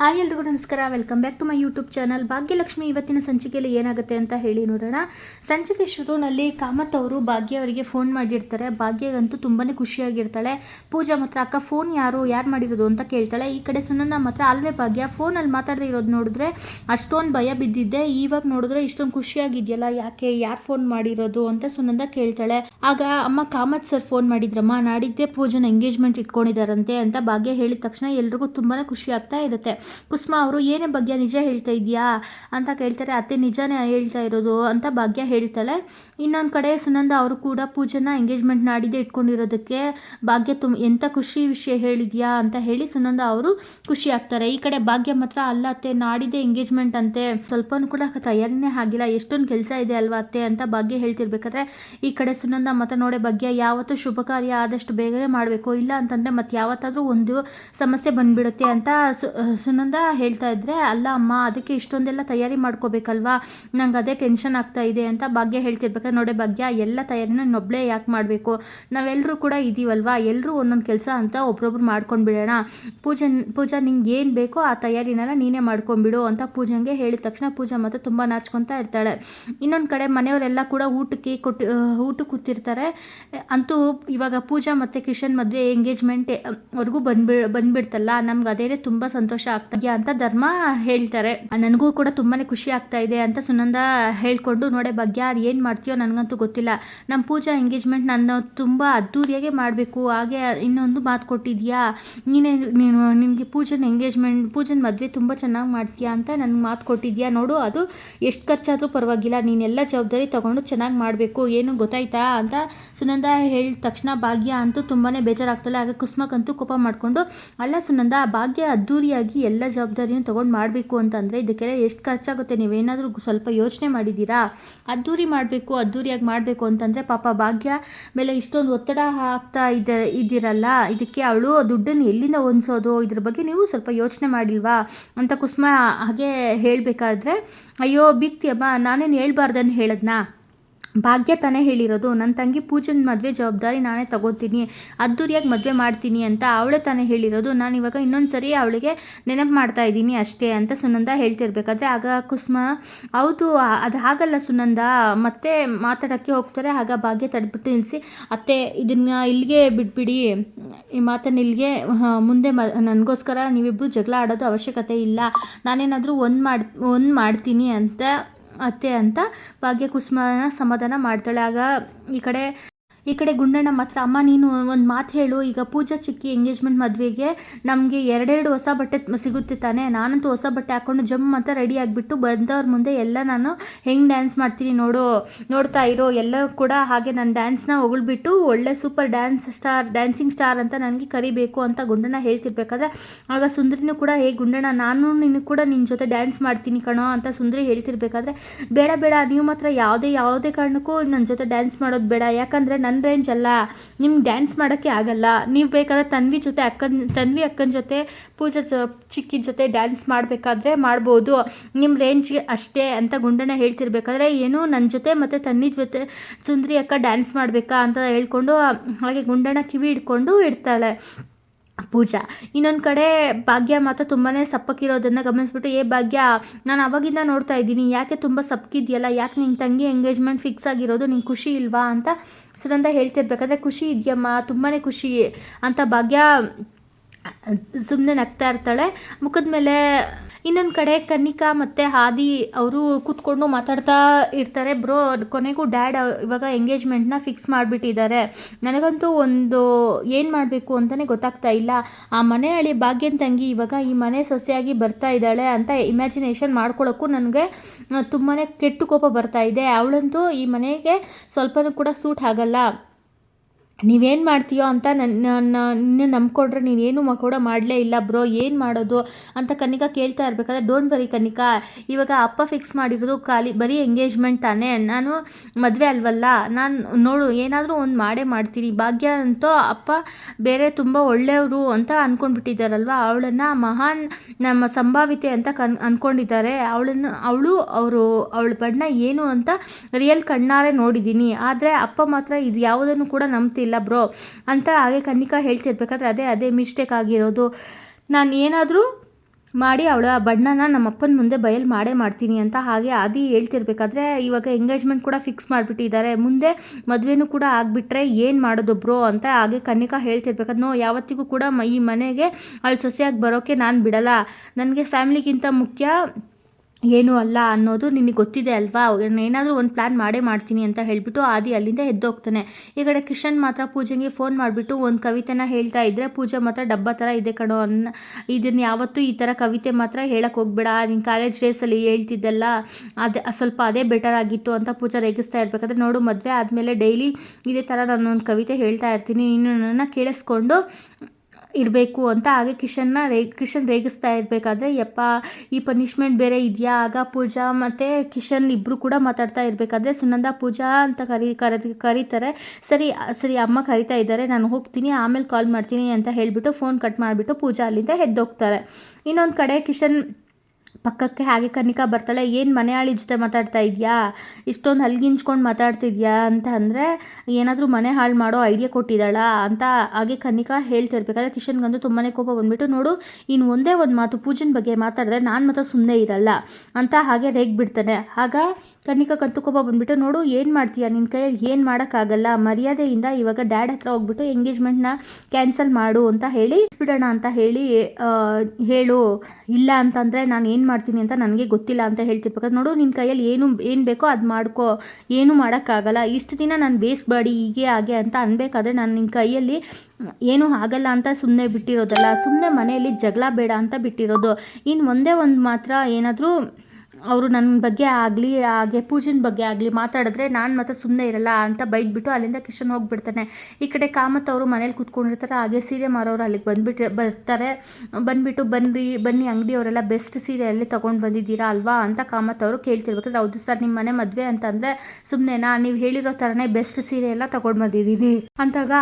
Hi ಎಲ್ರಿಗೂ ನಮಸ್ಕಾರ. Welcome back to my YouTube channel Bhagyalakshmi ಇವತ್ತಿನ ಸಂಚಿಕೆಯಲ್ಲಿ ಏನಾಗುತ್ತೆ ಅಂತ ಹೇಳಿ ನೋಡೋಣ. ಸಂಚಿಕೆ ಶುರುವಿನಲ್ಲಿ ಕಾಮತ್ ಅವರು ಭಾಗ್ಯ ಅವರಿಗೆ ಫೋನ್ ಮಾಡಿರ್ತಾರೆ. ಭಾಗ್ಯಗಂತೂ ತುಂಬಾ ಖುಷಿಯಾಗಿರ್ತಾಳೆ. ಪೂಜಾ ಮಾತ್ರ, ಅಕ್ಕ ಫೋನ್ ಯಾರು ಯಾರು ಮಾಡಿರೋದು? ಅಂತ ಕೇಳ್ತಾಳೆ. ಈ ಕಡೆ ಸುನಂದ ಮಾತ್ರ, ಅಲ್ವೇ ಭಾಗ್ಯ ಫೋನಲ್ಲಿ ಮಾತಾಡದೇ ಇರೋದು ನೋಡಿದ್ರೆ ಅಷ್ಟೊಂದು ಭಯ ಬಿದ್ದಿದ್ದೆ. ಇವಾಗ ನೋಡಿದ್ರೆ ಇಷ್ಟೊಂದು ಖುಷಿಯಾಗಿದೆಯಲ್ಲ, ಯಾಕೆ ಯಾರು ಫೋನ್ ಮಾಡಿರೋದು? ಅಂತ ಸುನಂದ ಕೇಳ್ತಾಳೆ. ಆಗ, ಅಮ್ಮ, ಕಾಮತ್ ಸರ್ ಫೋನ್ ಮಾಡಿದ್ರಮ್ಮ? ನಾಡಿದ್ದೆ ಪೂಜನ ಎಂಗೇಜ್ಮೆಂಟ್ ಇಟ್ಕೊಂಡಿದ್ದಾರಂತೆ ಅಂತ ಭಾಗ್ಯ ಹೇಳಿದ ತಕ್ಷಣ ಎಲ್ರಿಗೂ ತುಂಬಾ ಖುಷಿ ಆಗ್ತಾ ಇರುತ್ತೆ. ಕುಸುಮ ಅವರು, ಏನೇ ಭಾಗ್ಯ, ನಿಜ ಹೇಳ್ತಾ ಇದೆಯಾ ಅಂತ ಕೇಳ್ತಾರೆ. ಅತ್ತೆ ನಿಜನೇ ಹೇಳ್ತಾ ಇರೋದು? ಅಂತ ಭಾಗ್ಯ ಹೇಳ್ತಾಳೆ. ಇನ್ನೊಂದು ಕಡೆ ಸುನಂದ ಅವರು ಕೂಡ ಪೂಜನ ಎಂಗೇಜ್ಮೆಂಟ್ ನಾಡಿದೆ ಇಟ್ಕೊಂಡಿರೋದಕ್ಕೆ, ಭಾಗ್ಯ ತುಮ್ ಎಂಥ ಖುಷಿ ವಿಷಯ ಹೇಳಿದ್ಯಾ? ಅಂತ ಹೇಳಿ ಸುನಂದ ಅವರು ಖುಷಿ ಆಗ್ತಾರೆ. ಈ ಕಡೆ ಭಾಗ್ಯ ಮಾತ್ರ, ಅಲ್ಲ ಅತ್ತೆ, ನಾಡಿದ್ದೆ ಎಂಗೇಜ್ಮೆಂಟ್ ಅಂತೆ. ಸ್ವಲ್ಪನೂ ಕೂಡ ತಯಾರಿನೇ ಆಗಿಲ್ಲ. ಎಷ್ಟೊಂದು ಕೆಲಸ ಇದೆ ಅಲ್ವಾ ಅತ್ತೆ? ಅಂತ ಭಾಗ್ಯ ಹೇಳ್ತಿರ್ಬೇಕಾದ್ರೆ, ಈ ಕಡೆ ಸುನಂದ ಮತ ನೋಡೆ ಭಾಗ್ಯ, ಯಾವತ್ತೂ ಶುಭ ಕಾರ್ಯ ಆದಷ್ಟು ಬೇಗನೆ ಮಾಡಬೇಕು. ಇಲ್ಲ ಅಂತಂದರೆ ಮತ್ತೆ ಯಾವತ್ತಾದರೂ ಒಂದು ಸಮಸ್ಯೆ ಬಂದ್ಬಿಡುತ್ತೆ ಅಂತ ಸು ಸುನಂದ ಹೇಳ್ತಾ ಇದ್ರೆ, ಅಲ್ಲ ಅಮ್ಮ, ಅದಕ್ಕೆ ಇಷ್ಟೊಂದೆಲ್ಲ ತಯಾರಿ ಮಾಡ್ಕೋಬೇಕಲ್ವಾ? ನಂಗೆ ಅದೇ ಟೆನ್ಷನ್ ಆಗ್ತಾ ಇದೆ ಅಂತ ಭಾಗ್ಯ ಹೇಳ್ತಿರ್ಬೇಕಾದ್ರೆ, ನೋಡೆ ಭಾಗ್ಯ, ಎಲ್ಲ ತಯಾರಿನ ನೊಬ್ಳೆ ಯಾಕೆ ಮಾಡಬೇಕು? ನಾವೆಲ್ಲರೂ ಕೂಡ ಇದ್ದೀವಲ್ವಾ ಎಲ್ಲರೂ ಒಂದೊಂದು ಕೆಲಸ ಅಂತ ಒಬ್ರೊಬ್ರು ಮಾಡ್ಕೊಂಡ್ಬಿಡೋಣ ಪೂಜೆ ಪೂಜಾ, ನಿಂಗೆ ಏನು ಬೇಕೋ ಆ ತಯಾರಿನೆಲ್ಲ ನೀನೇ ಮಾಡ್ಕೊಂಬಿಡು ಅಂತ ಪೂಜೆಗೆ ಹೇಳಿದ ತಕ್ಷಣ ಪೂಜಾ ಮಾತ್ರ ತುಂಬ ನಾಚ್ಕೊತಾ ಇರ್ತಾಳೆ. ಇನ್ನೊಂದು ಕಡೆ ಮನೆಯವರೆಲ್ಲ ಕೂಡ ಊಟಕ್ಕೆ ಕೊಟ್ಟು ಊಟಕ್ಕೆ ಕೂತಿರ್ತಾರೆ. ಅಂತೂ ಇವಾಗ ಪೂಜಾ ಮತ್ತು ಕಿಶನ್ ಮದುವೆ ಎಂಗೇಜ್ಮೆಂಟ್ ಅವ್ರಿಗೂ ಬಂದ್ಬಿ ಬಂದ್ಬಿಡ್ತಲ್ಲ. ನಮ್ಗೆ ಅದೇ ತುಂಬ ಸಂತೋಷ ಆಗ್ತದೆ ಅಂತ ಧರ್ಮ ಹೇಳ್ತಾರೆ. ನನಗೂ ಕೂಡ ತುಂಬಾನೇ ಖುಷಿ ಆಗ್ತಾ ಇದೆ ಅಂತ ಸುನಂದ ಹೇಳ್ಕೊಂಡು, ನೋಡೆ ಭಾಗ್ಯ ಏನು ಮಾಡ್ತೀಯೋ ನನಗಂತೂ ಗೊತ್ತಿಲ್ಲ. ನಮ್ಮ ಪೂಜಾ ಎಂಗೇಜ್ಮೆಂಟ್ ನನ್ನ ತುಂಬ ಅದ್ದೂರಿಯಾಗೆ ಮಾಡಬೇಕು. ಹಾಗೆ ಇನ್ನೊಂದು ಮಾತು ಕೊಟ್ಟಿದ್ಯಾ? ನೀನೇ, ನೀನು, ನಿನಗೆ ಪೂಜನ ಎಂಗೇಜ್ಮೆಂಟ್ ಪೂಜನ ಮದುವೆ ತುಂಬ ಚೆನ್ನಾಗಿ ಮಾಡ್ತೀಯಾ ಅಂತ ನನಗೆ ಮಾತು ಕೊಟ್ಟಿದ್ಯಾ? ನೋಡು, ಅದು ಎಷ್ಟು ಖರ್ಚಾದರೂ ಪರವಾಗಿಲ್ಲ. ನೀನೆಲ್ಲ ಜವಾಬ್ದಾರಿ ತೊಗೊಂಡು ಚೆನ್ನಾಗಿ ಮಾಡಬೇಕು. ಏನು ಗೊತ್ತಾಯ್ತಾ? ಅಂತ ಸುನಂದ ಹೇಳಿದ ತಕ್ಷಣ ಭಾಗ್ಯ ಅಂತೂ ತುಂಬಾ ಬೇಜಾರಾಗ್ತಲ್ಲ ಆಗ ಕುಸ್ಮಕ್ಕಂತೂ ಕೋಪ ಮಾಡಿಕೊಂಡು, ಅಲ್ಲ ಸುನಂದ, ಭಾಗ್ಯ ಅದ್ದೂರಿಯಾಗಿ ಎಲ್ಲ ಜವಾಬ್ದಾರಿನೂ ತೊಗೊಂಡು ಮಾಡಬೇಕು ಅಂತಂದರೆ ಇದಕ್ಕೆಲ್ಲ ಎಷ್ಟು ಖರ್ಚಾಗುತ್ತೆ? ನೀವೇನಾದರೂ ಸ್ವಲ್ಪ ಯೋಚನೆ ಮಾಡಿದ್ದೀರಾ? ಅದ್ದೂರಿ ಮಾಡಬೇಕು ಅದ್ದೂರಿಯಾಗಿ ಮಾಡಬೇಕು ಅಂತಂದರೆ ಪಾಪ ಭಾಗ್ಯ ಮೇಲೆ ಇಷ್ಟೊಂದು ಒತ್ತಡ ಹಾಕ್ತಾ ಇದ್ದ, ಇದ್ದೀರಲ್ಲ? ಇದಕ್ಕೆ ಅವಳು ದುಡ್ಡನ್ನು ಎಲ್ಲಿಂದ ಹೊಂದಿಸೋದು? ಇದ್ರ ಬಗ್ಗೆ ನೀವು ಸ್ವಲ್ಪ ಯೋಚನೆ ಮಾಡಿಲ್ವಾ? ಅಂತ ಕುಸುಮ ಹಾಗೆ ಹೇಳಬೇಕಾದ್ರೆ, ಅಯ್ಯೋ ಬಿಕ್ತಿಯಮ್ಮ ನಾನೇನು ಹೇಳ್ಬಾರ್ದನ್ನು ಹೇಳದ್ನಾ? ಭಾಗ್ಯ ತಾನೇ ಹೇಳಿರೋದು ನನ್ನ ತಂಗಿ ಪೂಜನ ಮದುವೆ ಜವಾಬ್ದಾರಿ ನಾನೇ ತಗೋತೀನಿ, ಅದ್ದೂರಿಯಾಗಿ ಮದುವೆ ಮಾಡ್ತೀನಿ ಅಂತ ಅವಳೇ ತಾನೇ ಹೇಳಿರೋದು, ನಾನು ಇವಾಗ ಇನ್ನೊಂದು ಸರಿ ಅವಳಿಗೆ ನೆನಪು ಮಾಡ್ತಾ ಇದ್ದೀನಿ ಅಷ್ಟೇ ಅಂತ ಸುನಂದ ಹೇಳ್ತಿರ್ಬೇಕಾದ್ರೆ, ಆಗ ಕುಸುಮ, ಹೌದು ಅದು ಹಾಗಲ್ಲ ಸುನಂದ, ಮತ್ತೆ ಮಾತಾಡೋಕ್ಕೆ ಹೋಗ್ತಾರೆ, ಆಗ ಭಾಗ್ಯ ತಡೆದ್ಬಿಟ್ಟು ನಿಲ್ಲಿಸಿ ಅತ್ತೆ, ಇದನ್ನ ಇಲ್ಲಿಗೆ ಬಿಟ್ಬಿಡಿ ಈ ಮಾತನ್ನು ಇಲ್ಲಿಗೆ ಮುಂದೆ ಮ, ನನಗೋಸ್ಕರ ನೀವಿಬ್ಬರು ಜಗಳ ಆಡೋದು ಅವಶ್ಯಕತೆ ಇಲ್ಲ, ನಾನೇನಾದರೂ ಒಂದು ಮಾಡಿ, ಒಂದು ಮಾಡ್ತೀನಿ ಅಂತ ಅತ್ತೆ ಅಂತ ಭಾಗ್ಯ ಕುಸುಮನ ಸಮಾಧಾನ ಮಾಡ್ತಾಳೆ. ಆಗ ಈ ಕಡೆ ಈ ಕಡೆ ಗುಂಡಣ್ಣ ಮಾತ್ರ, ಅಮ್ಮ, ನೀನು ಒಂದು ಮಾತು ಹೇಳು, ಈಗ ಪೂಜಾ ಚಿಕ್ಕಿ ಎಂಗೇಜ್ಮೆಂಟ್ ಮದುವೆಗೆ ನಮಗೆ ಎರಡೆರಡು ಹೊಸ ಬಟ್ಟೆ ಸಿಗುತ್ತೆ ತಾನೇ. ನಾನಂತೂ ಹೊಸ ಬಟ್ಟೆ ಹಾಕ್ಕೊಂಡು ಜಮ್ ಅಂತ ರೆಡಿ ಆಗಿಬಿಟ್ಟು ಬಂದವ್ರ ಮುಂದೆ ಎಲ್ಲ ನಾನು ಹೆಂಗೆ ಡ್ಯಾನ್ಸ್ ಮಾಡ್ತೀನಿ ನೋಡು, ನೋಡ್ತಾ ಇರೋ ಎಲ್ಲ ಕೂಡ ಹಾಗೆ ನನ್ನ ಡ್ಯಾನ್ಸ್ನ ಹೊಗಳ್ಬಿಟ್ಟು ಒಳ್ಳೆ super dance star dancing star ಅಂತ ನನಗೆ ಕರಿಬೇಕು ಅಂತ ಗುಂಡಣ್ಣ ಹೇಳ್ತಿರ್ಬೇಕಾದ್ರೆ, ಆಗ ಸುಂದ್ರಿನೂ ಕೂಡ, ಹೇ ಗುಂಡಣ್ಣ, ನಾನು ನಿನ್ನ ಕೂಡ ನಿನ್ನ ಜೊತೆ ಡ್ಯಾನ್ಸ್ ಮಾಡ್ತೀನಿ ಕಣೋ ಅಂತ ಸುಂದರಿ ಹೇಳ್ತಿರ್ಬೇಕಾದ್ರೆ, ಬೇಡ ಬೇಡ, ನೀವು ಮಾತ್ರ ಯಾವುದೇ ಯಾವುದೇ ಕಾರಣಕ್ಕೂ ನನ್ನ ಜೊತೆ ಡ್ಯಾನ್ಸ್ ಮಾಡೋದು ಬೇಡ. ಯಾಕಂದರೆ ನನ್ನ ರೇಂಜ್ ಅಲ್ಲ ನಿಮ್ಗೆ ಡ್ಯಾನ್ಸ್ ಮಾಡೋಕ್ಕೆ ಆಗಲ್ಲ. ನೀವು ಬೇಕಾದ್ರೆ ತನ್ವಿ ಜೊತೆ ಅಕ್ಕನ, ತನ್ವಿ ಅಕ್ಕನ ಜೊತೆ, ಪೂಜಾ ಚ ಚಿಕ್ಕಿನ ಜೊತೆ ಡ್ಯಾನ್ಸ್ ಮಾಡಬೇಕಾದ್ರೆ ಮಾಡ್ಬೋದು. ನಿಮ್ಮ ರೇಂಜ್ಗೆ ಅಷ್ಟೇ ಅಂತ ಗುಂಡಣ್ಣ ಹೇಳ್ತಿರ್ಬೇಕಾದ್ರೆ, ಏನು ನನ್ನ ಜೊತೆ ಮತ್ತು ತನ್ನಿ ಜೊತೆ, ಸುಂದರಿ ಅಕ್ಕ ಡ್ಯಾನ್ಸ್ ಮಾಡಬೇಕಾ ಅಂತ ಹೇಳ್ಕೊಂಡು, ಹಾಗೆ ಗುಂಡಣ್ಣ ಕಿವಿ ಹಿಡ್ಕೊಂಡು ಇಡ್ತಾಳೆ. ಪೂಜಾ. ಇನ್ನೊಂದು ಕಡೆ ಭಾಗ್ಯ ಮಾತ್ರ ತುಂಬಾ ಸಪ್ಪಕ್ಕಿರೋದನ್ನು ಗಮನಿಸ್ಬಿಟ್ಟು, ಏ ಭಾಗ್ಯ, ನಾನು ಅವಾಗಿಂದ ನೋಡ್ತಾ ಇದ್ದೀನಿ, ಯಾಕೆ ತುಂಬ ಸಪ್ಕಿದೆಯಲ್ಲ ಯಾಕೆ ನಿನ್ನ ತಂಗಿ ಎಂಗೇಜ್ಮೆಂಟ್ ಫಿಕ್ಸ್ ಆಗಿರೋದು? ನಿಂಗೆ ಖುಷಿ ಇಲ್ವಾ? ಅಂತ ಸುನಂದ ಹೇಳ್ತಿರ್ಬೇಕಾದ್ರೆ, ಖುಷಿ ಇದೆಯಮ್ಮ ತುಂಬಾ ಖುಷಿ. ಅಂತ ಭಾಗ್ಯ ಸುಮ್ಮನೆ ನಗ್ತಾ ಇರ್ತಾಳೆ. ಮುಖದ ಮೇಲೆ ಇನ್ನೊಂದು ಕಡೆ ಕನ್ನಿಕಾ ಮತ್ತು ಹಾದಿ ಅವರು ಕೂತ್ಕೊಂಡು ಮಾತಾಡ್ತಾ ಇರ್ತಾರೆ. ಬ್ರೋ, ಕೊನೆಗೂ ಡ್ಯಾಡ್ ಇವಾಗ ಎಂಗೇಜ್ಮೆಂಟ್ನ ಫಿಕ್ಸ್ ಮಾಡಿಬಿಟ್ಟಿದ್ದಾರೆ. ನನಗಂತೂ ಒಂದು ಏನು ಮಾಡಬೇಕು ಅಂತಲೇ ಗೊತ್ತಾಗ್ತಾ ಇಲ್ಲ. ಆ ಮನೆ ಹಳಿ ಭಾಗ್ಯನ ತಂಗಿ ಇವಾಗ ಈ ಮನೆ ಸೊಸೆಯಾಗಿ ಬರ್ತಾ ಇದ್ದಾಳೆ ಅಂತ ಇಮ್ಯಾಜಿನೇಷನ್ ಮಾಡ್ಕೊಳ್ಳೋಕ್ಕೂ ನನಗೆ ತುಂಬಾ ಕೆಟ್ಟು ಕೋಪ ಬರ್ತಾ ಇದೆ. ಅವಳಂತೂ ಈ ಮನೆಗೆ ಸ್ವಲ್ಪನೂ ಕೂಡ ಸೂಟ್ ಆಗಲ್ಲ. ನೀವೇನು ಮಾಡ್ತೀಯೋ ಅಂತ ನನ್ನ ನಿನ್ನ ನಂಬ್ಕೊಂಡ್ರೆ ನೀನೇನು ಮ, ಕೂಡ ಮಾಡಲೇ ಇಲ್ಲ ಬ್ರೋ. ಏನು ಮಾಡೋದು ಅಂತ ಕನಿಕಾ ಕೇಳ್ತಾ ಇರಬೇಕಾದ್ರೆ ಡೋಂಟ್ ಬರಿ ಕನಿಕಾ ಇವಾಗ ಅಪ್ಪ ಫಿಕ್ಸ್ ಮಾಡಿರೋದು ಖಾಲಿ, ಬರೀ ಎಂಗೇಜ್ಮೆಂಟ್ ತಾನೇ. ನಾನು ಮದುವೆ ಅಲ್ವಲ್ಲ? ನಾನು ನೋಡು, ಏನಾದರೂ ಒಂದು ಮಾಡೇ ಮಾಡ್ತೀನಿ. ಭಾಗ್ಯ ಅಂತೂ ಅಪ್ಪ ಬೇರೆ ತುಂಬ ಒಳ್ಳೆಯವರು ಅಂತ ಅಂದ್ಕೊಂಡ್ಬಿಟ್ಟಿದ್ದಾರಲ್ವ ಅವಳನ್ನು ಮಹಾನ್ ನಮ್ಮ ಸಂಭಾವಿತೆ ಅಂತ ಕನ್ ಅಂದ್ಕೊಂಡಿದ್ದಾರೆ ಅವಳನ್ನು, ಅವಳು, ಅವರು, ಅವಳ ಬಣ್ಣ ಏನು ಅಂತ ರಿಯಲ್ ಕಣ್ಣಾರೆ ನೋಡಿದ್ದೀನಿ. ಆದರೆ ಅಪ್ಪ ಮಾತ್ರ ಇದು ಯಾವುದನ್ನು ಕೂಡ ನಂಬ್ತಿಲ್ಲ. ಇಲ್ಲ ಬ್ರೋ ಅಂತ ಹಾಗೆ ಕನ್ನಿಕಾ ಹೇಳ್ತಿರ್ಬೇಕಾದ್ರೆ ಅದೇ ಅದೇ ಮಿಸ್ಟೇಕ್ ಆಗಿರೋದು. ನಾನು ಏನಾದರೂ ಮಾಡಿ ಅವಳ ಬಣ್ಣನ ನಮ್ಮ ಅಪ್ಪನ ಮುಂದೆ ಬಯಲು ಮಾಡೇ ಮಾಡ್ತೀನಿ ಅಂತ ಹಾಗೆ ಆದಿ ಹೇಳ್ತಿರ್ಬೇಕಾದ್ರೆ ಇವಾಗ ಎಂಗೇಜ್ಮೆಂಟ್ ಕೂಡ ಫಿಕ್ಸ್ ಮಾಡಿಬಿಟ್ಟಿದ್ದಾರೆ. ಮುಂದೆ ಮದುವೆನೂ ಕೂಡ ಆಗಿಬಿಟ್ರೆ ಏನು ಮಾಡೋದು ಬ್ರೋ ಅಂತ ಹಾಗೆ ಕನ್ನಿಕಾ ಹೇಳ್ತಿರ್ಬೇಕಾದ್ರೆ, ನೋ, ಯಾವತ್ತಿಗೂ ಕೂಡ ಈ ಮನೆಗೆ ಅವಳು ಸೊಸೆಯಾಗಿ ಬರೋಕ್ಕೆ ನಾನು ಬಿಡಲ್ಲ. ನನಗೆ ಫ್ಯಾಮಿಲಿಗಿಂತ ಮುಖ್ಯ ಏನೂ ಅಲ್ಲ ಅನ್ನೋದು ನಿನಗೆ ಗೊತ್ತಿದೆ ಅಲ್ವಾ? ಏನಾದರೂ ಒಂದು ಪ್ಲ್ಯಾನ್ ಮಾಡೇ ಮಾಡ್ತೀನಿ ಅಂತ ಹೇಳಿಬಿಟ್ಟು ಆದಿ ಅಲ್ಲಿಂದ ಎದ್ದೋಗ್ತಾನೆ. ಈ ಕಡೆ ಕಿಶನ್ ಮಾತ್ರ ಪೂಜೆಗೆ ಫೋನ್ ಮಾಡಿಬಿಟ್ಟು ಒಂದು ಕವಿತೆನ ಹೇಳ್ತಾ ಇದ್ದರೆ ಪೂಜೆ ಮಾತ್ರ ಡಬ್ಬ ಥರ ಇದೆ ಕಣೋ. ಅನ್ನ, ಇದನ್ನು ಯಾವತ್ತೂ ಈ ಥರ ಕವಿತೆ ಮಾತ್ರ ಹೇಳಕ್ಕೆ ಹೋಗ್ಬೇಡ. ನಿನ್ನ ಕಾಲೇಜ್ ಡೇಸಲ್ಲಿ ಹೇಳ್ತಿದ್ದಲ್ಲ ಅದೇ, ಸ್ವಲ್ಪ ಅದೇ ಬೆಟರ್ ಆಗಿತ್ತು ಅಂತ ಪೂಜೆ ರೇಗಿಸ್ತಾ ಇರಬೇಕಾದ್ರೆ ನೋಡು, ಮದುವೆ ಆದಮೇಲೆ ಡೈಲಿ ಇದೇ ಥರ ಒಂದು ಕವಿತೆ ಹೇಳ್ತಾ ಇರ್ತೀನಿ. ನೀನು ನನ್ನನ್ನು ಕೇಳಿಸ್ಕೊಂಡು ಇರಬೇಕು ಅಂತ ಹಾಗೆ ಕಿಶನ್ನ ರೇ, ಕಿಶನ್ ರೇಗಿಸ್ತಾ ಇರಬೇಕಾದ್ರೆ, ಯಪ್ಪ, ಈ ಪನಿಷ್ಮೆಂಟ್ ಬೇರೆ ಇದೆಯಾ? ಆಗ ಪೂಜಾ ಮತ್ತು ಕಿಶನ್ ಇಬ್ಬರು ಕೂಡ ಮಾತಾಡ್ತಾ ಇರಬೇಕಾದ್ರೆ, ಸುನಂದ, ಪೂಜಾ ಅಂತ ಕರಿ ಕರೆದು ಕರೀತಾರೆ. ಸರಿ ಸರಿ, ಅಮ್ಮ ಕರಿತಾ ಇದ್ದಾರೆ, ನಾನು ಹೋಗ್ತೀನಿ, ಆಮೇಲೆ ಕಾಲ್ ಮಾಡ್ತೀನಿ ಅಂತ ಹೇಳಿಬಿಟ್ಟು ಫೋನ್ ಕಟ್ ಮಾಡಿಬಿಟ್ಟು ಪೂಜಾ ಅಲ್ಲಿಂದ ಎದ್ದೋಗ್ತಾರೆ. ಇನ್ನೊಂದು ಕಡೆ ಕಿಶನ್ ಪಕ್ಕಕ್ಕೆ ಹಾಗೆ ಕನಿಕಾ ಬರ್ತಾಳೆ, ಏನು ಮನೆಯಾಳಿ ಜೊತೆ ಮಾತಾಡ್ತಾ ಇದೆಯಾ? ಇಷ್ಟೊಂದು ಹಲ್ಗಿಂಚ್ಕೊಂಡು ಮಾತಾಡ್ತಿದ್ಯಾ? ಅಂತ ಅಂದರೆ, ಏನಾದರೂ ಮನೆ ಹಾಳು ಮಾಡೋ ಐಡಿಯಾ ಕೊಟ್ಟಿದ್ದಾಳಾ? ಅಂತ ಹಾಗೆ ಕನಿಕಾ ಹೇಳ್ತಿರ್ಬೇಕಾದ್ರೆ ಕಿಶನ್ಗಂದು ತುಂಬಾ ಕೋಪ ಬಂದುಬಿಟ್ಟು, ನೋಡು ಇನ್ನು ಒಂದೇ ಒಂದು ಮಾತು ಪೂಜನ್ ಬಗ್ಗೆ ಮಾತಾಡಿದ್ರೆ ನಾನು ಮಾತ್ರ ಸುಮ್ಮನೆ ಇರಲ್ಲ ಅಂತ ಹಾಗೆ ರೇಗ್ ಬಿಡ್ತಾನೆ ಆಗ ಕನ್ನಿಕಾ ಕಂತುಕೋಪ ಬಂದ್ಬಿಟ್ಟು, ನೋಡು, ಏನು ಮಾಡ್ತೀಯಾ? ನಿನ್ನ ಕೈಯಲ್ಲಿ ಏನು ಮಾಡೋಕ್ಕಾಗಲ್ಲ. ಮರ್ಯಾದೆಯಿಂದ ಇವಾಗ ಡ್ಯಾಡ್ ಹತ್ರ ಹೋಗ್ಬಿಟ್ಟು ಎಂಗೇಜ್ಮೆಂಟ್ನ ಕ್ಯಾನ್ಸಲ್ ಮಾಡು ಅಂತ ಹೇಳಿ ಬಿಡೋಣ ಅಂತ ಹೇಳಿ ಹೇಳು. ಇಲ್ಲ ಅಂತಂದರೆ ನಾನು ಏನು ಮಾಡ್ತೀನಿ ಅಂತ ನನಗೆ ಗೊತ್ತಿಲ್ಲ ಅಂತ ಹೇಳ್ತಿರ್ಬೇಕಾದ್ರೆ ನೋಡು ನಿನ್ನ ಕೈಯಲ್ಲಿ ಏನು ಏನು ಬೇಕೋ ಅದು ಮಾಡ್ಕೋ. ಏನು ಮಾಡೋಕ್ಕಾಗಲ್ಲ. ಇಷ್ಟು ದಿನ ನಾನು ಬೇಯಿಸ್ಬೇಡಿ ಹೀಗೆ, ಹಾಗೆ ಅಂತ ಅನ್ಬೇಕಾದ್ರೆ ನಾನು ನಿನ್ನ ಕೈಯಲ್ಲಿ ಏನೂ ಆಗಲ್ಲ ಅಂತ ಸುಮ್ಮನೆ ಬಿಟ್ಟಿರೋದಲ್ಲ. ಸುಮ್ಮನೆ ಮನೆಯಲ್ಲಿ ಜಗಳ ಬೇಡ ಅಂತ ಬಿಟ್ಟಿರೋದು. ಇನ್ನು ಒಂದೇ ಒಂದು ಮಾತ್ರ ಏನಾದರೂ ಅವರು ನನ್ನ ಬಗ್ಗೆ ಆಗಲಿ, ಹಾಗೆ ಪೂಜೆನ ಬಗ್ಗೆ ಆಗಲಿ ಮಾತಾಡಿದ್ರೆ ನಾನು ಮತ್ತೆ ಸುಮ್ಮನೆ ಇರಲ್ಲ ಅಂತ ಬೈದ್ಬಿಟ್ಟು ಅಲ್ಲಿಂದ ಕಿಶನ್ ಹೋಗಿಬಿಡ್ತಾನೆ. ಈ ಕಡೆ ಕಾಮತ್ ಅವರು ಮನೇಲಿ ಕೂತ್ಕೊಂಡಿರ್ತಾರೆ, ಹಾಗೆ ಸೀರೆ ಮಾರೋರು ಅಲ್ಲಿಗೆ ಬಂದುಬಿಟ್ಟು ಬರ್ತಾರೆ. ಬಂದುಬಿಟ್ಟು ಬನ್ನಿ ಬನ್ನಿ ಅಂಗಡಿಯವರೆಲ್ಲ ಬೆಸ್ಟ್ ಸೀರೆ ಅಲ್ಲಿ ತೊಗೊಂಡು ಬಂದಿದ್ದೀರಾ ಅಲ್ವಾ ಅಂತ ಕಾಮತ್ ಅವರು ಕೇಳ್ತಿರ್ಬೇಕಾದ್ರೆ, ಹೌದು ಸರ್ ನಿಮ್ಮ ಮನೆ ಮದುವೆ ಅಂತಂದರೆ ಸುಮ್ಮನೆನಾ ನೀವು ಹೇಳಿರೋ ಥರನೇ ಬೆಸ್ಟ್ ಸೀರೆ ಎಲ್ಲ ತೊಗೊಂಡು ಬಂದಿದ್ದೀನಿ ಅಂತಾಗ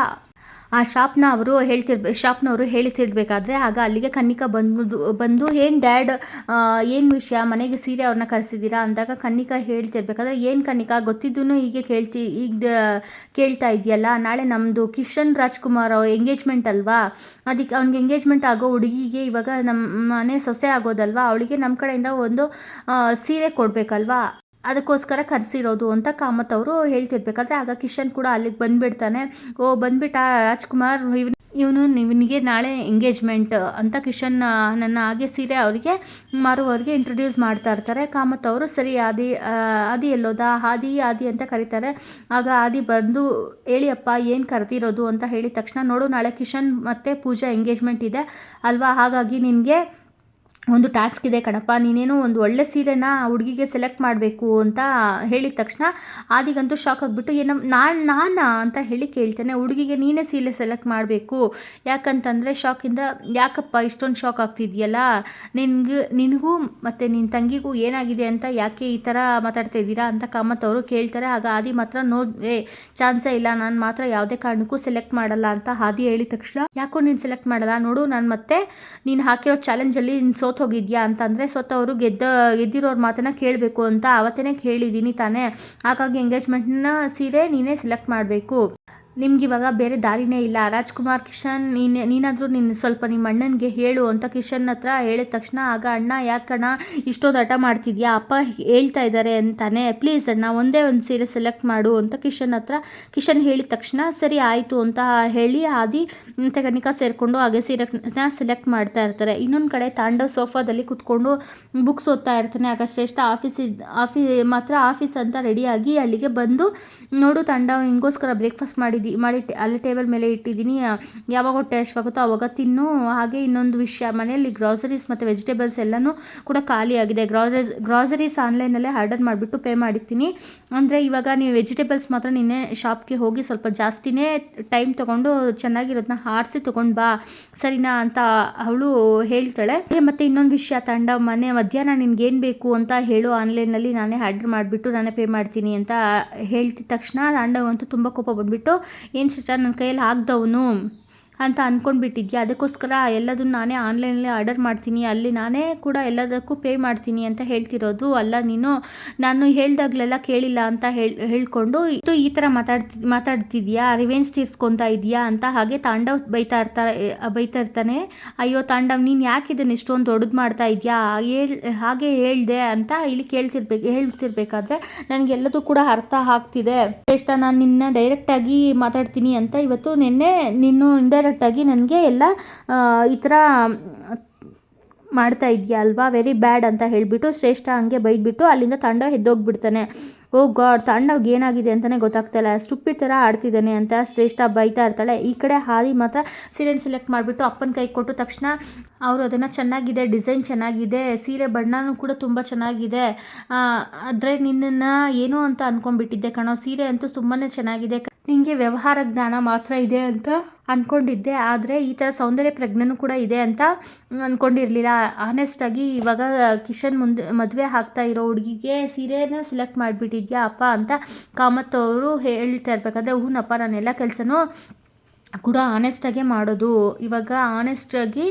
ಆ ಶಾಪ್ನ ಅವರು ಹೇಳ್ತಿರ್ಬೇ ಶಾಪ್ನವರು ಹೇಳ್ತಿರ್ಬೇಕಾದ್ರೆ ಆಗ ಅಲ್ಲಿಗೆ ಕನ್ನಿಕಾ ಬಂದು ಬಂದು ಏನು ಡ್ಯಾಡ್ ಏನು ವಿಷಯ, ಮನೆಗೆ ಸೀರೆ ಅವ್ರನ್ನ ಕರೆಸಿದ್ದೀರಾ ಅಂದಾಗ ಕನ್ನಿಕಾ ಹೇಳ್ತಿರ್ಬೇಕಾದ್ರೆ ಏನು ಕನ್ನಿಕಾ ಗೊತ್ತಿದ್ದೂ ಹೀಗೆ ಕೇಳ್ತಿ, ಈಗ ಕೇಳ್ತಾ ಇದೆಯಲ್ಲ, ನಾಳೆ ನಮ್ಮದು ಕಿಶನ್ ರಾಜ್ಕುಮಾರ್ ಎಂಗೇಜ್ಮೆಂಟ್ ಅಲ್ವಾ? ಅದಕ್ಕೆ ಅವ್ನಿಗೆ ಎಂಗೇಜ್ಮೆಂಟ್ ಆಗೋ ಹುಡುಗಿಗೆ ಇವಾಗ ನಮ್ಮ ಮನೆ ಸೊಸೆ ಆಗೋದಲ್ವಾ? ಅವಳಿಗೆ ನಮ್ಮ ಕಡೆಯಿಂದ ಒಂದು ಸೀರೆ ಕೊಡಬೇಕಲ್ವಾ? ಅದಕ್ಕೋಸ್ಕರ ಕರೆಸಿರೋದು ಅಂತ ಕಾಮತ್ ಅವರು ಹೇಳ್ತಿರ್ಬೇಕಾದ್ರೆ ಆಗ ಕಿಶನ್ ಕೂಡ ಅಲ್ಲಿಗೆ ಬಂದುಬಿಡ್ತಾನೆ. ಓ, ಬಂದ್ಬಿಟ್ಟ ರಾಜ್ಕುಮಾರ್, ಇವನು ಇವನು ಇವನಿಗೆ ನಾಳೆ ಎಂಗೇಜ್ಮೆಂಟ್ ಅಂತ ಕಿಶನ್, ನನ್ನ ಹಾಗೆ ಸೀರೆ ಅವರಿಗೆ ಮಾರುವವರಿಗೆ ಇಂಟ್ರೊಡ್ಯೂಸ್ ಮಾಡ್ತಾ ಇರ್ತಾರೆ. ಕಾಮತ್ ಅವರು, ಸರಿ, ಆದಿ ಆದಿ ಎಲ್ಲೋದ? ಆದಿ ಆದಿ ಅಂತ ಕರೀತಾರೆ. ಆಗ ಆದಿ ಬಂದು ಹೇಳಿಯಪ್ಪ ಏನು ಕರೆದಿರೋದು? ಅಂತ ಹೇಳಿದ ತಕ್ಷಣ, ನೋಡು, ನಾಳೆ ಕಿಶನ್ ಮತ್ತು ಪೂಜಾ ಎಂಗೇಜ್ಮೆಂಟ್ ಇದೆ. ಅಲ್ವಾ? ಹಾಗಾಗಿ ನಿನಗೆ ಒಂದು ಟಾಸ್ಕ್ ಇದೆ ಕಣಪ್ಪ, ನೀನೇನು ಒಂದು ಒಳ್ಳೆ ಸೀರೆನ ಹುಡುಗಿಗೆ ಸೆಲೆಕ್ಟ್ ಮಾಡಬೇಕು ಅಂತ ಹೇಳಿದ ತಕ್ಷಣ ಆದಿಗಂತೂ ಶಾಕ್ ಆಗಿಬಿಟ್ಟು ಏನೋ ನಾನು ನಾನಾ? ಅಂತ ಹೇಳಿ ಕೇಳ್ತೇನೆ. ಹುಡುಗಿಗೆ ನೀನೇ ಸೀರೆ ಸೆಲೆಕ್ಟ್ ಮಾಡಬೇಕು. ಯಾಕಂತಂದರೆ ಶಾಕಿಂದ ಯಾಕಪ್ಪ ಇಷ್ಟೊಂದು ಶಾಕ್ ಆಗ್ತಿದೆಯಲ್ಲ? ನಿನಗೆ, ನಿನಗೂ ಮತ್ತು ನಿನ್ನ ತಂಗಿಗೂ ಏನಾಗಿದೆ ಅಂತ ಯಾಕೆ ಈ ಥರ ಮಾತಾಡ್ತಾ ಇದ್ದೀರಾ? ಅಂತ ಕಾಮತ್ ಅವರು ಕೇಳ್ತಾರೆ. ಆಗ ಆದಿ ಮಾತ್ರ, ನೋ, ಏ, ಚಾನ್ಸೇ ಇಲ್ಲ. ನಾನು ಮಾತ್ರ ಯಾವುದೇ ಕಾರಣಕ್ಕೂ ಸೆಲೆಕ್ಟ್ ಮಾಡಲ್ಲ. ಅಂತ ಆದಿ ಹೇಳಿದ ತಕ್ಷಣ, ಯಾಕೋ ನೀನು ಸೆಲೆಕ್ಟ್ ಮಾಡಲ್ಲ? ನೋಡು, ನಾನು ಮತ್ತೆ, ನೀನು ಹಾಕಿರೋ ಚಾಲೆಂಜಲ್ಲಿ ನೀನು ಸೋತ್ ಹೋಗಿದ್ಯಾ ಅಂತಂದರೆ ಸೋತವರು ಗೆದ್ದ, ಗೆದ್ದಿರೋರ ಮಾತನ್ನು ಕೇಳಬೇಕು ಅಂತ ಆವತ್ತೇ ಕೇಳಿದ್ದೀನಿ ತಾನೇ. ಹಾಗಾಗಿ ಎಂಗೇಜ್ಮೆಂಟ್ನ ಸೀರೆ ನೀನೇ ಸೆಲೆಕ್ಟ್ ಮಾಡಬೇಕು. ನಿಮ್ಗೆ ಇವಾಗ ಬೇರೆ ದಾರಿನೇ ಇಲ್ಲ. ರಾಜ್ಕುಮಾರ್, ಕಿಶನ್, ನೀನು, ನೀನಾದರೂ ನೀನು ಸ್ವಲ್ಪ ನಿಮ್ಮ ಅಣ್ಣನಿಗೆ ಹೇಳು ಅಂತ ಕಿಶನ್ ಹತ್ರ ಹೇಳಿದ ತಕ್ಷಣ, ಆಗ ಅಣ್ಣ, ಯಾಕಣ್ಣ ಇಷ್ಟೊಂದು ಹಠ ಮಾಡ್ತಿದ್ಯಾ? ಅಪ್ಪ ಹೇಳ್ತಾ ಇದ್ದಾರೆ ಅಂತಾನೆ, ಪ್ಲೀಸ್ ಅಣ್ಣ, ಒಂದೇ ಒಂದು ಸೀರೆ ಸೆಲೆಕ್ಟ್ ಮಾಡು ಅಂತ ಕಿಶನ್ ಹತ್ರ, ಕಿಶನ್ ಹೇಳಿದ ತಕ್ಷಣ, ಸರಿ, ಆಯಿತು ಅಂತ ಹೇಳಿ ಆದಿ, ಮತ್ತು ಕನಿಕಾ ಸೇರಿಕೊಂಡು ಹಾಗೆ ಸೀರೆನ ಸೆಲೆಕ್ಟ್ ಮಾಡ್ತಾ ಇರ್ತಾರೆ. ಇನ್ನೊಂದು ಕಡೆ ತಾಂಡವ್ ಸೋಫಾದಲ್ಲಿ ಕುತ್ಕೊಂಡು ಬುಕ್ಸ್ ಓದ್ತಾ ಇರ್ತಾನೆ. ಆಗ ಶ್ರೇಷ್ಠ ಆಫೀಸ್ ಆಫೀ, ಮಾತ್ರ ಆಫೀಸ್ ಅಂತ ರೆಡಿಯಾಗಿ ಅಲ್ಲಿಗೆ ಬಂದು, ನೋಡು ತಾಂಡವ್, ನಿಂಗೋಸ್ಕರ ಬ್ರೇಕ್ಫಾಸ್ಟ್ ಮಾಡಿದ್ದು ಮಾಡಿ ಮಾಡಿ ಅಲ್ಲಿ ಟೇಬಲ್ ಮೇಲೆ ಇಟ್ಟಿದ್ದೀನಿ. ಯಾವಾಗ ಹೊಟ್ಟೆ ಹಶ್ವಾಗುತ್ತೋ ಅವಾಗ ತಿನ್ನು. ಹಾಗೆ ಇನ್ನೊಂದು ವಿಷಯ, ಮನೆಯಲ್ಲಿ ಗ್ರಾಸರೀಸ್ ಮತ್ತು ವೆಜಿಟೇಬಲ್ಸ್ ಎಲ್ಲನೂ ಕೂಡ ಖಾಲಿಯಾಗಿದೆ ಗ್ರಾಸರೀಸ್ ಗ್ರಾಸರೀಸ್ ಆನ್ಲೈನಲ್ಲೇ ಆರ್ಡರ್ ಮಾಡಿಬಿಟ್ಟು ಪೇ ಮಾಡಿರ್ತೀನಿ. ಅಂದರೆ ಇವಾಗ ನೀವು ವೆಜಿಟೇಬಲ್ಸ್ ಮಾತ್ರ ನಿನ್ನೆ ಶಾಪ್ಗೆ ಹೋಗಿ ಸ್ವಲ್ಪ ಜಾಸ್ತಿನೇ ಟೈಮ್ ತೊಗೊಂಡು ಚೆನ್ನಾಗಿರೋದನ್ನ ಹಾರಿಸಿ ತೊಗೊಂಡು ಬಾ. ಸರಿನಾ ಅಂತ ಅವಳು ಹೇಳ್ತಾಳೆ. ಮತ್ತು ಇನ್ನೊಂದು ವಿಷಯ, ತಂಡ, ಮನೆ, ಮಧ್ಯಾಹ್ನ ನಿನಗೇನು ಬೇಕು ಅಂತ ಹೇಳು. ಆನ್ಲೈನಲ್ಲಿ ನಾನೇ ಆರ್ಡರ್ ಮಾಡಿಬಿಟ್ಟು ನಾನೇ ಪೇ ಮಾಡ್ತೀನಿ ಅಂತ ಹೇಳ್ತಿದ್ದ ತಕ್ಷಣ ತಾಂಡವಂತೂ ತುಂಬ ಕೋಪ ಬಂದುಬಿಟ್ಟು ಏನು ಸಿಸ್ಟರ್ ನನ್ನ ಕೈಯಲ್ಲಿ ಆಗ್ದವನು ಅಂತ ಅಂದ್ಕೊಂಡ್ಬಿಟ್ಟಿದ್ಯಾ ಅದಕ್ಕೋಸ್ಕರ ಎಲ್ಲದನ್ನು ನಾನೇ ಆನ್ಲೈನಲ್ಲಿ ಆರ್ಡರ್ ಮಾಡ್ತೀನಿ. ಅಲ್ಲಿ ನಾನೇ ಕೂಡ ಎಲ್ಲದಕ್ಕೂ ಪೇ ಮಾಡ್ತೀನಿ ಅಂತ ಹೇಳ್ತಿರೋದು. ಅಲ್ಲ, ನೀನು, ನಾನು ಹೇಳ್ದಾಗ್ಲೆಲ್ಲ ಕೇಳಿಲ್ಲ ಅಂತ ಹೇಳಿ, ಹೇಳ್ಕೊಂಡು ಇದು ಈ ಥರ ಮಾತಾಡ್ತಿ, ಮಾತಾಡ್ತಿದ್ಯಾ? ರಿವೆಂಜ್ ತೀರ್ಸ್ಕೊತಾ ಇದೆಯಾ ಅಂತ ಹಾಗೆ ತಾಂಡವ್ ಬೈತಾ ಇರ್ತಾ, ಬೈತಾ ಇರ್ತಾನೆ. ಅಯ್ಯೋ ತಾಂಡವ್, ನೀನು ಯಾಕೆ ಇದನ್ನು ಇಷ್ಟೊಂದು ದೊಡ್ಡದು ಮಾಡ್ತಾ ಇದೆಯಾ? ಹೇಳ್, ಹಾಗೆ ಹೇಳ್ದೆ ಅಂತ ಇಲ್ಲಿ ಕೇಳ್ತಿರ್ಬೇಕು ಹೇಳ್ತಿರ್ಬೇಕಾದ್ರೆ ನನಗೆಲ್ಲದೂ ಕೂಡ ಅರ್ಥ ಆಗ್ತಿದೆ. ಎಷ್ಟ ನಾನು ನಿನ್ನ ಡೈರೆಕ್ಟಾಗಿ ಮಾತಾಡ್ತೀನಿ ಅಂತ ಇವತ್ತು ನಿನ್ನೆ, ನೀನು ಇಂಡೈರೆಕ್ಟಾಗಿ ನನಗೆ ಎಲ್ಲ ಈ ಥರ ಮಾಡ್ತಾ ಇದೆಯಾ ಅಲ್ವಾ ವೆರಿ ಬ್ಯಾಡ್ ಅಂತ ಹೇಳಿಬಿಟ್ಟು ಶ್ರೇಷ್ಠ ಹಂಗೆ ಬೈದ್ಬಿಟ್ಟು ಅಲ್ಲಿಂದ ತಂಡ ಎದ್ದೋಗ್ಬಿಡ್ತಾನೆ. ಓ ಗಾಡ್ ತಾಂಡವ್ಗೆ ಏನಾಗಿದೆ ಅಂತಲೇ ಗೊತ್ತಾಗ್ತಾಯಿಲ್ಲ ಸ್ಟುಪ್ಪಿಡ್ ಥರ ಆಡ್ತಿದ್ದಾನೆ ಅಂತ ಶ್ರೇಷ್ಠ ಬೈತಾ ಇರ್ತಾಳೆ. ಈ ಕಡೆ ಹಾದಿ ಮಾತ್ರ ಸೀರೆನ ಸೆಲೆಕ್ಟ್ ಮಾಡಿಬಿಟ್ಟು ಅಪ್ಪನ ಕೈ ಕೊಟ್ಟು ತಕ್ಷಣ ಅವರು ಅದನ್ನು ಚೆನ್ನಾಗಿದೆ, ಡಿಸೈನ್ ಚೆನ್ನಾಗಿದೆ, ಸೀರೆ ಬಣ್ಣನೂ ಕೂಡ ತುಂಬ ಚೆನ್ನಾಗಿದೆ. ಆದರೆ ನಿನ್ನನ್ನು ಏನು ಅಂತ ಅಂದ್ಕೊಂಡ್ಬಿಟ್ಟಿದ್ದೆ ಕಣೋ. ಸೀರೆ ಅಂತೂ ತುಂಬಾ ಚೆನ್ನಾಗಿದೆ. ನಿಮಗೆ ವ್ಯವಹಾರ ಜ್ಞಾನ ಮಾತ್ರ ಇದೆ ಅಂತ ಅಂದ್ಕೊಂಡಿದ್ದೆ ಆದರೆ ಈ ಥರ ಸೌಂದರ್ಯ ಪ್ರಜ್ಞೆನೂ ಕೂಡ ಇದೆ ಅಂತ ಅಂದ್ಕೊಂಡಿರಲಿಲ್ಲ ಆನೆಸ್ಟಾಗಿ ಇವಾಗ ಕಿಶನ್ ಮುಂದೆ ಮದುವೆ ಆಗ್ತಾ ಇರೋ ಹುಡುಗಿಗೆ ಸೀರೆನ ಸೆಲೆಕ್ಟ್ ಮಾಡಿಬಿಟ್ಟಿದ್ಯಾ ಅಪ್ಪ ಅಂತ ಕಾಮತ್ ಅವರು ಹೇಳ್ತಾ ಇರ್ಬೇಕಾದ್ರೆ ಹೂನಪ್ಪ ನಾನು ಎಲ್ಲ ಕೆಲಸನೂ ಕೂಡ ಆನೆಸ್ಟಾಗೆ ಮಾಡೋದು. ಇವಾಗ ಆನೆಸ್ಟಾಗಿ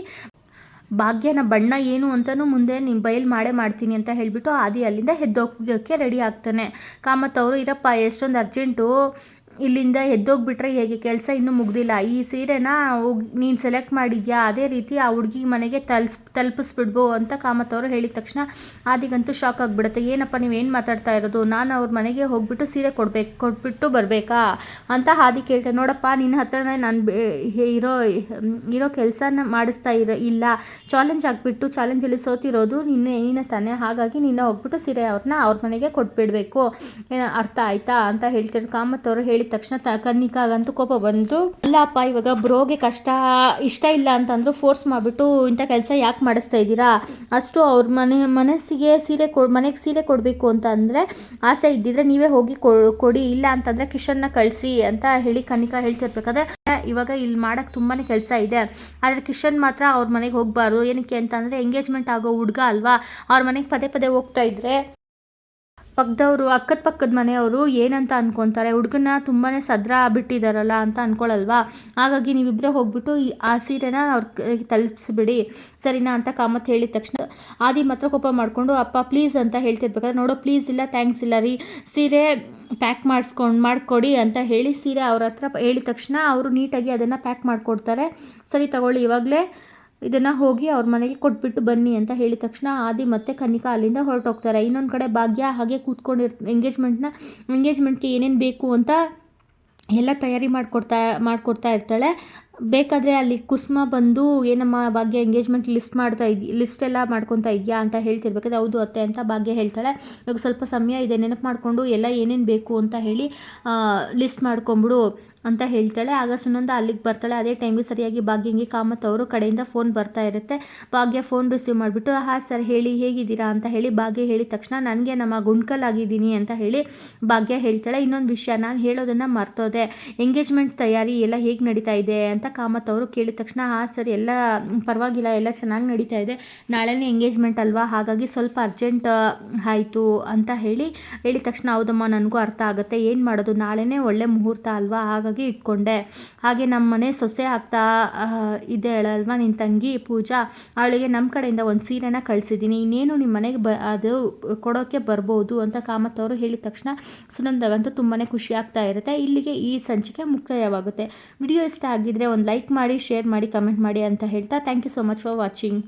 ಭಾಗ್ಯನ ಬಣ್ಣ ಏನು ಅಂತಲೂ ಮುಂದೆ ನಿಮ್ಮ ಬಯಲು ಮಾಡೇ ಮಾಡ್ತೀನಿ ಅಂತ ಹೇಳಿಬಿಟ್ಟು ಆದಿ ಅಲ್ಲಿಂದ ಹೆದ್ದೋಗೋಕ್ಕೆ ರೆಡಿ ಆಗ್ತಾನೆ. ಕಾಮತ್ ಅವರು, ಇರಪ್ಪ, ಎಷ್ಟೊಂದು ಅರ್ಜೆಂಟು ಇಲ್ಲಿಂದ ಎದ್ದೋಗ್ಬಿಟ್ರೆ ಹೇಗೆ? ಕೆಲಸ ಇನ್ನೂ ಮುಗ್ದಿಲ್ಲ. ಈ ಸೀರೆನ ನೀನು ಸೆಲೆಕ್ಟ್ ಮಾಡಿದ್ಯಾ? ಅದೇ ರೀತಿ ಆ ಹುಡುಗಿ ಮನೆಗೆ ತಲ್ಸ್, ತಲುಪಿಸ್ಬಿಡ್ಬೋ ಅಂತ ಕಾಮತ್ ಅವರು ಹೇಳಿದ ತಕ್ಷಣ ಆದಿಗಂತೂ ಶಾಕ್ ಆಗಿಬಿಡುತ್ತೆ. ಏನಪ್ಪ ನೀವೇನು ಮಾತಾಡ್ತಾ ಇರೋದು? ನಾನು ಅವ್ರ ಮನೆಗೆ ಹೋಗ್ಬಿಟ್ಟು ಸೀರೆ ಕೊಡ್ಬೇಕು, ಕೊಟ್ಬಿಟ್ಟು ಬರಬೇಕಾ? ಅಂತ ಹಾದಿ ಕೇಳ್ತಾರೆ ನೋಡಪ್ಪ ನಿನ್ನ ಹತ್ರನೇ ನಾನು ಇರೋ ಇರೋ ಕೆಲಸನ ಮಾಡಿಸ್ತಾ ಇರೋ, ಇಲ್ಲ. ಚಾಲೆಂಜ್ ಆಗಿಬಿಟ್ಟು ಚಾಲೆಂಜಲ್ಲಿ ಸೋತಿರೋದು ನಿನ್ನ, ನೀನೇ ತಾನೇ. ಹಾಗಾಗಿ ನಿನ್ನ ಹೋಗ್ಬಿಟ್ಟು ಸೀರೆ ಅವ್ರನ್ನ ಅವ್ರ ಮನೆಗೆ ಕೊಟ್ಬಿಡಬೇಕು. ಅರ್ಥ ಆಯ್ತಾ? ಅಂತ ಹೇಳ್ತಾರೆ ಕಾಮತ್ ಅವರು ಹೇಳಿದ ತಕ್ಷಣ ತ ಕನ್ನಿಕಾಗಂತೂ ಕೋಪ ಬಂತು. ಅಲ್ಲಪ್ಪ ಇವಾಗ ಬ್ರೋಗೆ ಕಷ್ಟ, ಇಷ್ಟ ಇಲ್ಲ ಅಂತಂದ್ರು ಫೋರ್ಸ್ ಮಾಡಿಬಿಟ್ಟು ಇಂಥ ಕೆಲಸ ಯಾಕೆ ಮಾಡಿಸ್ತಾ ಇದ್ದೀರಾ? ಅಷ್ಟು ಅವ್ರ ಮನೆ, ಮನಸ್ಸಿಗೆ ಸೀರೆ ಕೊ ಮನೆಗೆ ಸೀರೆ ಕೊಡಬೇಕು ಅಂತ ಅಂದರೆ ಆಸೆ ಇದ್ದಿದ್ರೆ ನೀವೇ ಹೋಗಿ ಕೊಡಿ, ಇಲ್ಲ ಅಂತಂದರೆ ಕಿಶನ್ನ ಕಳಿಸಿ ಅಂತ ಹೇಳಿ ಕನಿಕಾ ಹೇಳ್ತಿರ್ಬೇಕಾದ್ರೆ ಇವಾಗ ಇಲ್ಲಿ ಮಾಡೋಕ್ಕೆ ತುಂಬಾ ಕೆಲಸ ಇದೆ. ಆದರೆ ಕಿಶನ್ ಮಾತ್ರ ಅವ್ರ ಮನೆಗೆ ಹೋಗಬಾರ್ದು. ಏನಕ್ಕೆ ಅಂತಂದರೆ ಎಂಗೇಜ್ಮೆಂಟ್ ಆಗೋ ಹುಡುಗ ಅಲ್ವಾ? ಅವ್ರ ಮನೆಗೆ ಪದೇ ಪದೇ ಹೋಗ್ತಾ ಇದ್ರೆ ಪಕ್ಕದವರು ಅಕ್ಕದ ಪಕ್ಕದ ಮನೆಯವರು ಏನಂತ ಅನ್ಕೊತಾರೆ? ಹುಡುಗನ ತುಂಬಾ ಸದ್ರ ಬಿಟ್ಟಿದ್ದಾರಲ್ಲ ಅಂತ ಅನ್ಕೊಳಲ್ವಾ? ಹಾಗಾಗಿ ನೀವಿಬ್ಬರೇ ಹೋಗ್ಬಿಟ್ಟು ಈ, ಆ ಸೀರೆನ ಅವ್ರ ತಲುಪಿಸ್ಬಿಡಿ. ಸರಿನಾ ಅಂತ ಕಾಮತ್ ಹೇಳಿದ ತಕ್ಷಣ ಆದಿ ಮಾತ್ರ ಕೋಪ ಮಾಡಿಕೊಂಡು, ಅಪ್ಪ, ಪ್ಲೀಸ್ ಅಂತ ಹೇಳ್ತಿರ್ಬೇಕಾದ್ರೆ, ನೋಡೋ, ಪ್ಲೀಸ್ ಇಲ್ಲ, ಥ್ಯಾಂಕ್ಸ್ ಇಲ್ಲ ರೀ. ಸೀರೆ ಪ್ಯಾಕ್ ಮಾಡಿಸ್ಕೊಂಡು, ಮಾಡಿಕೊಡಿ ಅಂತ ಹೇಳಿ ಸೀರೆ ಅವ್ರ ಹತ್ರ ಹೇಳಿದ ತಕ್ಷಣ ಅವರು ನೀಟಾಗಿ ಅದನ್ನು ಪ್ಯಾಕ್ ಮಾಡಿಕೊಡ್ತಾರೆ. ಸರಿ ತಗೊಳ್ಳಿ, ಇವಾಗಲೇ ಇದನ್ನು ಹೋಗಿ ಅವ್ರ ಮನೆಗೆ ಕೊಟ್ಬಿಟ್ಟು ಬನ್ನಿ ಅಂತ ಹೇಳಿದ ತಕ್ಷಣ ಆದಿ ಮತ್ತೆ ಕನಿಕಾ ಅಲ್ಲಿಂದ ಹೊರಟೋಗ್ತಾರೆ. ಇನ್ನೊಂದು ಕಡೆ ಭಾಗ್ಯ ಹಾಗೆ ಕೂತ್ಕೊಂಡಿರ್ ಎಂಗೇಜ್ಮೆಂಟ್ನ ಎಂಗೇಜ್ಮೆಂಟ್ಗೆ ಏನೇನು ಬೇಕು ಅಂತ ಎಲ್ಲ ತಯಾರಿ ಮಾಡಿಕೊಡ್ತಾ ಮಾಡಿಕೊಡ್ತಾ ಇರ್ತಾಳೆ. ಬೇಕಾದರೆ ಅಲ್ಲಿ ಕುಸುಮ ಬಂದು ಏನಮ್ಮ ಭಾಗ್ಯ ಎಂಗೇಜ್ಮೆಂಟ್ ಲಿಸ್ಟ್ ಮಾಡ್ತಾ ಇದ್ದಿ ಲಿಸ್ಟ್ ಎಲ್ಲ ಮಾಡ್ಕೊತಾ ಇದೆಯಾ ಅಂತ ಹೇಳ್ತಿರ್ಬೇಕಾದ್ರೆ ಹೌದು ಅತ್ತೆ ಅಂತ ಭಾಗ್ಯ ಹೇಳ್ತಾಳೆ. ಇವಾಗ ಸ್ವಲ್ಪ ಸಮಯ ಇದೆ, ನೆನಪು ಮಾಡಿಕೊಂಡು ಎಲ್ಲ ಏನೇನು ಬೇಕು ಅಂತ ಹೇಳಿ ಲಿಸ್ಟ್ ಮಾಡ್ಕೊಂಬಿಡು ಅಂತ ಹೇಳ್ತಾಳೆ. ಆಗ ಸುನಂದ ಅಲ್ಲಿಗೆ ಬರ್ತಾಳೆ. ಅದೇ ಟೈಮಿಗೆ ಸರಿಯಾಗಿ ಭಾಗ್ಯಂಗೆ ಕಾಮತ್ ಅವರು ಕಡೆಯಿಂದ ಫೋನ್ ಬರ್ತಾ ಇರುತ್ತೆ. ಭಾಗ್ಯ ಫೋನ್ ರಿಸೀವ್ ಮಾಡಿಬಿಟ್ಟು ಹಾಂ ಸರ್ ಹೇಳಿ, ಹೇಗಿದ್ದೀರಾ? ಅಂತ ಹೇಳಿ ಭಾಗ್ಯ ಹೇಳಿದ ತಕ್ಷಣ, ನನಗೆ ನಮ್ಮ ಗುಂಡ್ಕಲ್ ಆಗಿದ್ದೀನಿ ಅಂತ ಹೇಳಿ ಭಾಗ್ಯ ಹೇಳ್ತಾಳೆ. ಇನ್ನೊಂದು ವಿಷಯ, ನಾನು ಹೇಳೋದನ್ನು ಮರ್ತೋದೆ. ಎಂಗೇಜ್ಮೆಂಟ್ ತಯಾರಿ ಎಲ್ಲ ಹೇಗೆ ನಡೀತಾ ಇದೆ ಅಂತ ಕಾಮತ್ ಅವರು ಕೇಳಿದ ತಕ್ಷಣ, ಹಾಂ ಸರ್, ಎಲ್ಲ ಪರವಾಗಿಲ್ಲ, ಎಲ್ಲ ಚೆನ್ನಾಗಿ ನಡೀತಾ ಇದೆ. ನಾಳೆನೇ ಎಂಗೇಜ್ಮೆಂಟ್ ಅಲ್ವಾ? ಹಾಗಾಗಿ ಸ್ವಲ್ಪ ಅರ್ಜೆಂಟ್ ಆಯಿತು, ಅಂತ ಹೇಳಿ, ಹೇಳಿದ ತಕ್ಷಣ, ಹೌದಮ್ಮ, ನನಗೂ ಅರ್ಥ ಆಗುತ್ತೆ. ಏನು ಮಾಡೋದು? ನಾಳೆನೇ ಒಳ್ಳೆ ಮುಹೂರ್ತ ಅಲ್ವಾ? ಹಾಗಾಗಿ ಇಟ್ಕೊಂಡೆ. ಹಾಗೆ ನಮ್ಮ ಮನೆ ಸೊಸೆ ಆಗ್ತಾ ಇದೆ ಅಲ್ವಾ ನಿನ್ನ ತಂಗಿ ಪೂಜಾ? ಅವಳಿಗೆ ನಮ್ಮ ಕಡೆಯಿಂದ ಒಂದು ಸೀರೆನ ಕಳಿಸಿದ್ದೀನಿ. ಇನ್ನೇನು ನಿಮ್ಮ ಮನೆಗೆ ಬ, ಅದು ಕೊಡೋಕ್ಕೆ ಬರ್ಬೋದು, ಅಂತ ಕಾಮತ್ ಅವರು ಹೇಳಿದ ತಕ್ಷಣ, ಸುನಂದಗಂತೂ ತುಂಬಾ ಖುಷಿ ಆಗ್ತಾ ಇರುತ್ತೆ. ಇಲ್ಲಿಗೆ ಈ ಸಂಚಿಕೆ ಮುಕ್ತಾಯವಾಗುತ್ತೆ. ವಿಡಿಯೋ ಇಷ್ಟ ಆಗಿದ್ರೆ ಒಂದು ಲೈಕ್ ಮಾಡಿ, ಶೇರ್ ಮಾಡಿ, ಕಮೆಂಟ್ ಮಾಡಿ ಅಂತ ಹೇಳ್ತಾ thank you so much for watching